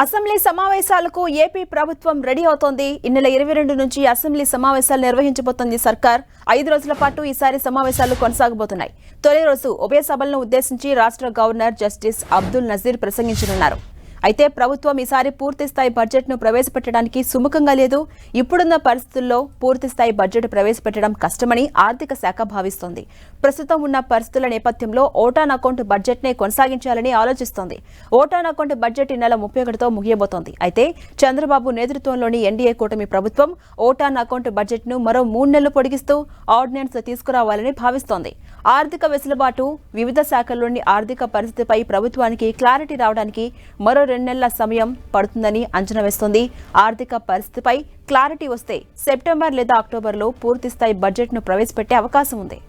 Assembly సమావేశాలకు AP ప్రభుత్వం ready అవుతోంది. ఈ నెల ఇరవై రెండు నుంచి అసెంబ్లీ సమావేశాలు నిర్వహించబోతోంది సర్కార్. ఐదు రోజుల పాటు ఈసారి సమావేశాలు కొనసాగబోతున్నాయి. తొలి రోజు ఉభయ సభలను ఉద్దేశించి రాష్ట్ర గవర్నర్ జస్టిస్ అబ్దుల్ నజీర్ ప్రసంగించనున్నారు. అయితే ప్రభుత్వం ఈసారి పూర్తిస్థాయి బడ్జెట్ను ప్రవేశపెట్టడానికి సుముఖంగా లేదు. ఇప్పుడున్న పరిస్థితుల్లో పూర్తిస్థాయి బడ్జెట్ ప్రవేశపెట్టడం కష్టమని ఆర్థిక శాఖ భావిస్తోంది. ప్రస్తుతం ఉన్న పరిస్థితుల నేపథ్యంలో ఓటాన్ అకౌంట్ బడ్జెట్నే కొనసాగించాలని ఆలోచిస్తోంది. ఓటాన్ అకౌంట్ బడ్జెట్ ఈ నెల ముప్పై ఒకటితో ముగియబోతోంది. అయితే చంద్రబాబు నేతృత్వంలోని ఎన్డీఏ కూటమి ప్రభుత్వం ఓటాన్ అకౌంట్ బడ్జెట్ను మరో మూడు నెలలు పొడిగిస్తూ ఆర్డినెన్స్ తీసుకురావాలని భావిస్తోంది. ఆర్థిక వెసులుబాటు వివిధ శాఖల్లోని ఆర్థిక పరిస్థితిపై ప్రభుత్వానికి క్లారిటీ రావడానికి మరో రెండు నెలల సమయం పడుతుందని అంచనా వేస్తోంది. ఆర్థిక పరిస్థితిపై క్లారిటీ వస్తే సెప్టెంబర్ లేదా అక్టోబర్లో పూర్తి స్థాయి బడ్జెట్ను ప్రవేశపెట్టే అవకాశం ఉంది.